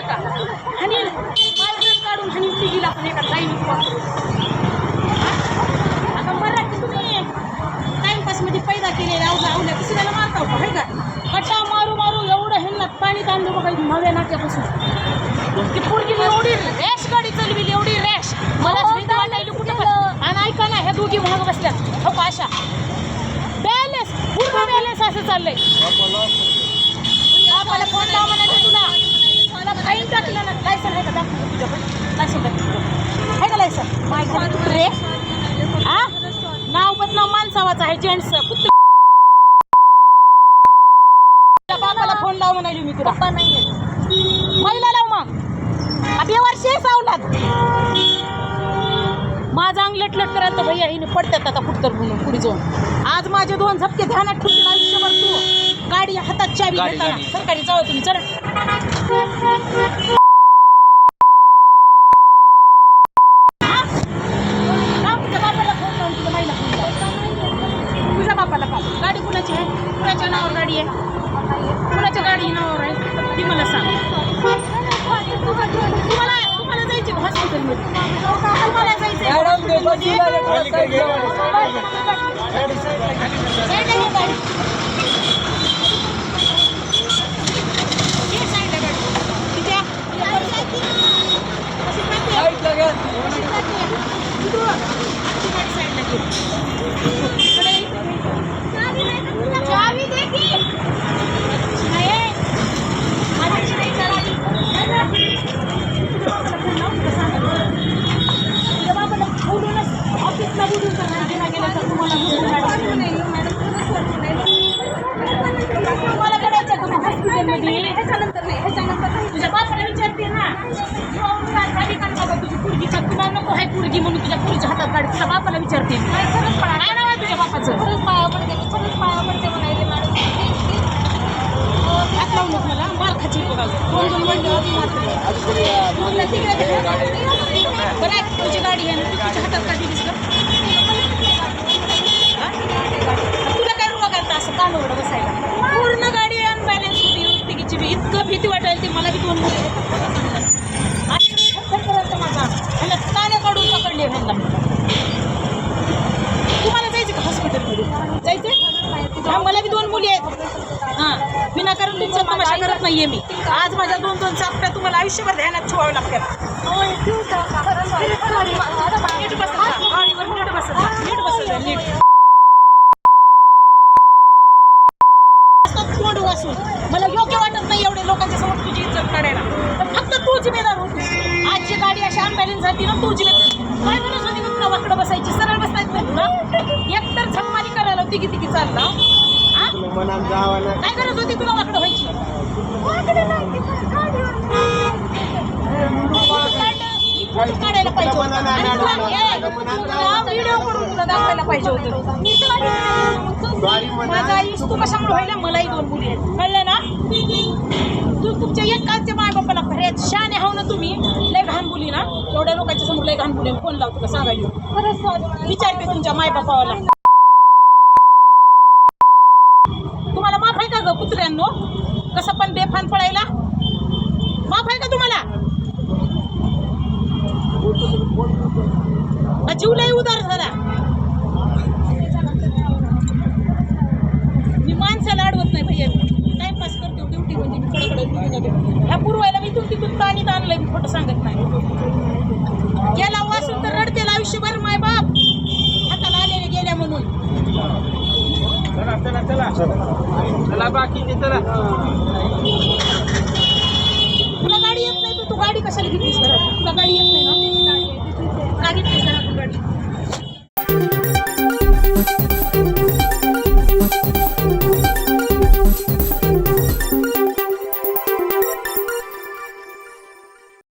टाका आणि मार्गच काढून आणि तिघीला पण एका लाईन आता मराठी तुम्ही टाइमपासमध्ये पैदा केलेल्या अवघा आवल्या दुसऱ्याला मारता होता हे का? कट्टा मारू मारू एवढं ह्यांना पाणी तांदूळ बघा नव्या नाक्यापासून. ती पोरगी एवढी रॅश गाडी चालविली एवढी रॅश मला वाटायली कुठं. आणि ऐका ना ह्या दोघी महाग बसल्यात. हो अशा बॅलेन्स पूर्ण बॅलेन्स असं चाललंय मला फोन लाव म्हणायचं तुला मला फाईन टाकलं ना लायसन आहे का दाखव तुझ्याकडे लायसन दाखव आहे का लायसन माझं कुत्रे हा नाव बदनाव माणसावाचं आहे जेंट्स कुत्रे. बापाला फोन लाव म्हणाली मी तुला. महिला लाव मग. आता वर्षी सावलात. माझं अंग लटलट करायला तर भैया हिने पडतात आता कुठतर म्हणून पुढे जाऊन. आज माझे दोन झपके ध्यानात ठेवतील आयुष्यभर तू. गाडी हातात चावी घेताना. सरकारी जाऊ तुम्ही चल हा? लाव तुझ्या बापाला फोन लावून तुझ्या बाईला फोन लाव. तुझ्या बापाला पाठव गाडी कुणाची आहे कुणाच्या नावावर गाडी आहे कुणाच्या गाडी नावावर आहे ती मला सांग तुम्हाला तुम्हाला जायचे हॉस्पिटलमध्ये तुम्हाला जायचंय हॉस्पिटलमध्ये साईडला घे गाडी. घे साईडला गाडी. तिथे या. अशी पाठी आहे. तिथून. ती गाडी साईडला घे. इकडे ये. चावी दे की. नाही. माझ्याशी नाही चालावी. तुझ्या बाबाला फोन लाव, तुला सांगायला. तुझ्या बाबाला बोलूनच ऑफिसला बोलून तर नाही गेला गेला तर तुम्हाला तुम्हाला करायचं का मग हॉस्पिटलमध्ये तुझ्या बापाला विचारते ना बाबा तुझी पुरगी का? तुला नको आहे पुरगी म्हणून तुझ्या पुरीच्या हातात काढ तुझ्या बापाला विचारते काय नाव आहे तुझ्या बापाचं? हात लावू नको मला मार खाची बघा दोन दोन म्हणल्यावर मारते. तुला तिकडे ते- बरं आहे, तुझी गाडी आहे ना, तुझ्या हातात का दिलीस का हा? तुला काय रोग आता असं कान उघडं बसायला पूर्ण गाडी अनबॅलन्स होती तिकीची बी इतकं भीती वाटायला ती मला बी दोन मुलं आणि थरथर करायचं माझा ह्याला काने काढून पकडले ह्यांना तुम्हाला जायचं का हॉस्पिटलमध्ये जायचं हा मला बी दोन मुली आहेत. हां. विनाकारण तुमचा तमाशा करत नाहीये मी. आज माझ्या दोन दोन चापट्या तुम्हाला आयुष्यभर ध्यानात ठेवाव्या लागतात. ना तू जिम्मेदार काय म्हणत होती का तुला वाकडं बसायची? सरळ बसायचं नाही तुला एकतर झम्मारी करायला होती किती की चालला हा काय गरज होती तुला वाकडं व्हायची? काढायला पाहिजे होतं. व्हिडिओ करून तुला दाखवायला पाहिजे होतं. माझा आयुष तू कशामुळे व्हायला? मलाही दोन मुली आहेत. कळलं ना? तू तुमच्या एकाच्या माय बापाला खऱ्यात शाने हाव ना तुम्ही. लय ना एवढ्या लोकांच्या समोर लय घाण बोली फोन लावतो तुला सांगायला? विचारते तुमच्या माय बापाला तुम्हाला माफ आहे का ग कुत्र्यांनो? कसं पण बेफान पडायला? माफ आहे का तुम्हाला? जीव लय उदार झाला? मी माणसाला अडवत नाही भैया टाइमपास करते ड्युटी ह्या पूर्वायला मी तुमची तिथून आणि आणलंय मी खोटं सांगत नाही. गेला वासून तर रडतेला आयुष्यभर माय बाप. हाताला आलेले गेल्या म्हणून. चला चला चला. चला बाकीचे चला.